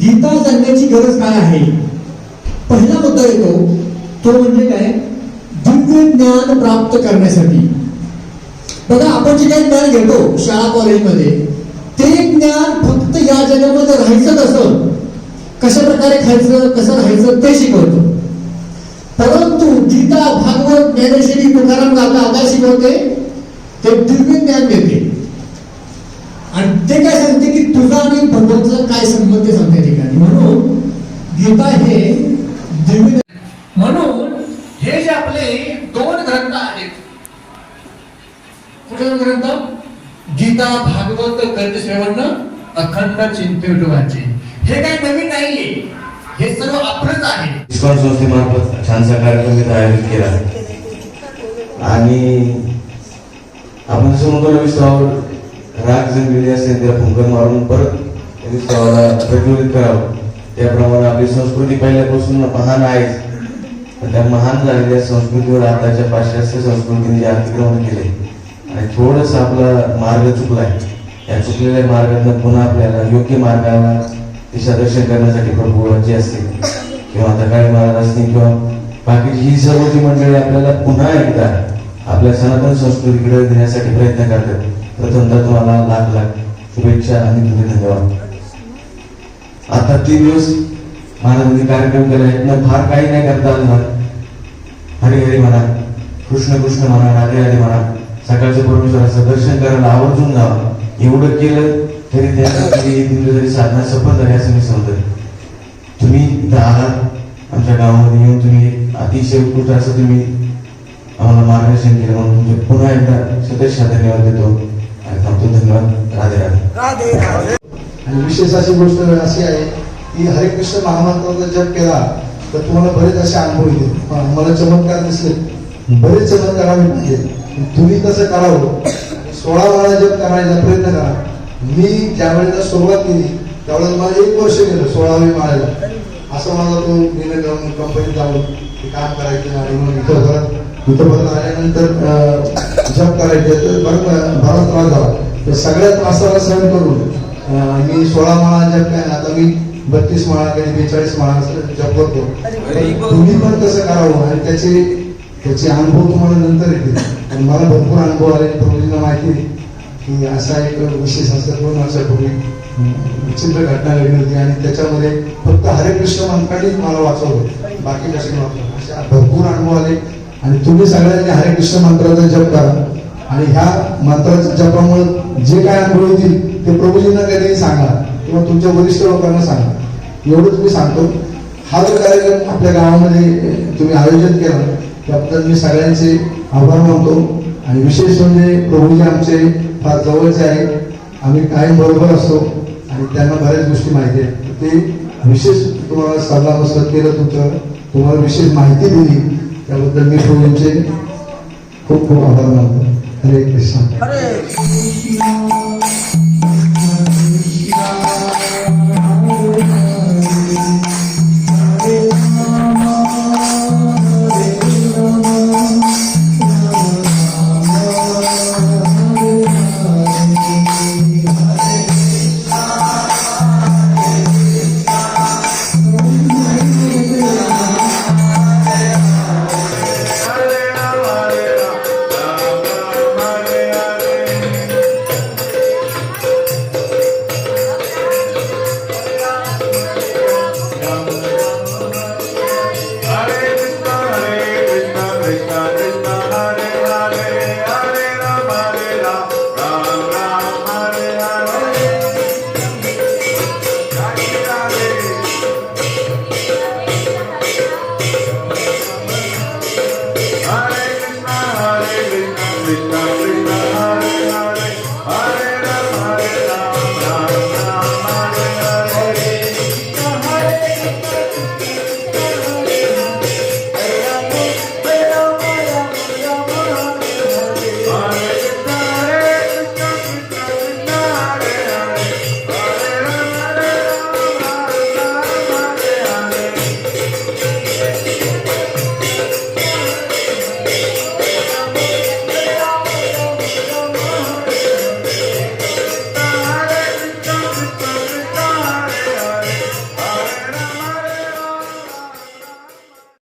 गीता जाणण्याची गरज काय आहे? पहिला मुद्दा येतो तो म्हणजे काय? दिव्य ज्ञान प्राप्त करण्यासाठी. बघा आपण जे काही ज्ञान घेतो शाळा कॉलेजमध्ये ते ज्ञान फक्त या जगामध्ये राहायचं कसं कशा प्रकारे खायचं कसं राहायचं ते शिकवतो. परंतु गीता भागवत ज्ञानेश्वरी तुकाराम गाता काय शिकवते ते दिव्य ज्ञान देते आणि ते काय सांगते की तुझा आणि भगवंतचा काय संबंध ते सांगते. गीता हे दिव्य म्हणून हे जे आपले दोन ग्रंथ आहेत. दोन ग्रंथ? गीता भागवत ग्रंथ श्रवण अखंड चिंतेवाचे हे काय नवीन नाहीये. हे सर्व आपलंच आहे. इस्कॉन संस्थेमार्फत छानसा कार्यक्रम इथं आयोजित केला. आणि आपण जसं म्हणतो ना विश्वावर राग जमलेली असेल त्याला फुंकर मारून परत विश्वाला प्रज्वलित करावं. त्याप्रमाणे आपली संस्कृती पहिल्यापासून महान आहे. पण त्या महान झालेल्या संस्कृतीवर आताच्या पाश्चात्य संस्कृतीने जे अतिक्रमण केले आणि थोडस आपला मार्ग चुकलाय. या चुकलेल्या मार्गातून पुन्हा आपल्याला योग्य मार्गाला दिशादर्शन करण्यासाठी प्रभू जे असतील किंवा आता महाराज असतील किंवा बाकीची ही सर्व जी मंडळी आपल्याला पुन्हा एकदा आपल्या सनातन संस्कृतीकडे देण्यासाठी प्रयत्न करतात प्रथमतः तुम्हाला लाख लाख शुभेच्छा आणि धन्यवाद. आता तीन दिवस महाराजांनी कार्यक्रम केला. यातनं फार काही नाही करता आलं हरी हरी म्हणा कृष्ण कृष्ण म्हणा राधे राधे म्हणा सकाळचं परमेश्वराचं दर्शन करायला आवर्जून जावं. एवढं केलं तरी त्यासाठी तुमची जरी साधना सफल झाली असं मी समजत तुम्ही इथं आलात आमच्या गावामध्ये येऊन तुम्ही अतिशय उत्कृष्ट असं तुम्ही आम्हाला मार्गदर्शन केलं म्हणून तुमचे पुन्हा एकदा सदस्य धन्यवाद देतो. आणि थांबतो. धन्यवाद. राधे राधे. आणि विशेष अशी गोष्ट अशी आहे की हरे कृष्ण महामंत्राचा जप केला तर तुम्हाला बरेच असे अनुभव येतील. मला चमत्कार दिसले. बरेच चमत्कार आम्ही पाहिले तुम्ही तसं करावं. सोळा वेळा जप करायचा प्रयत्न करा. मी ज्यावेळेला सुरुवात केली त्यावेळेला मला एक वर्ष गेलं सोळावी माळायला असं मला तो निर्णय घेऊन कंपनीत जाऊन ते काम करायचं आणि मग इथं परत इथं परत आल्यानंतर जप करायचे. तर बरं बराच त्रास झाला तर सगळ्या त्रासाला सहन करून मी सोळा माळा जप काय आता मी बत्तीस माळा कधी बेचाळीस माळा जप करतो तुम्ही पण तसं करावं आणि त्याचे त्याचे अनुभव तुम्हाला नंतर येतील. आणि मला भरपूर अनुभव आले प्रभूजींना माहिती की असा एक विशेष असं दोन वर्षापूर्वी विचित्र घटना घडली होती आणि त्याच्यामध्ये फक्त हरे कृष्ण मंत्रानेच मला वाचवलं. बाकी कसे वाचवलं. अशा भरपूर अनुभव आले. आणि तुम्ही सगळ्यांनी हरे कृष्ण मंत्राचा जप करा. आणि ह्या मंत्राच्या जपामुळे जे काय अनुभव येतील ते प्रभूजींना कधीही सांगा किंवा तुमच्या वरिष्ठ लोकांना सांगा. एवढंच मी सांगतो. हा जो कार्यक्रम आपल्या गावामध्ये तुम्ही आयोजन केला त्याबद्दल मी सगळ्यांचे आभार मानतो. आणि विशेष म्हणजे प्रभूजी आमचे फार जवळचे आहे आम्ही कायम बरोबर असतो. आणि त्यांना बऱ्याच गोष्टी माहिती आहेत. ते विशेष तुम्हाला सल्ला मसलत केलं तुमचं. तुम्हाला विशेष माहिती दिली. त्याबद्दल मी प्रभूंचे खूप खूप आभार मानतो. हरे कृष्ण. हरे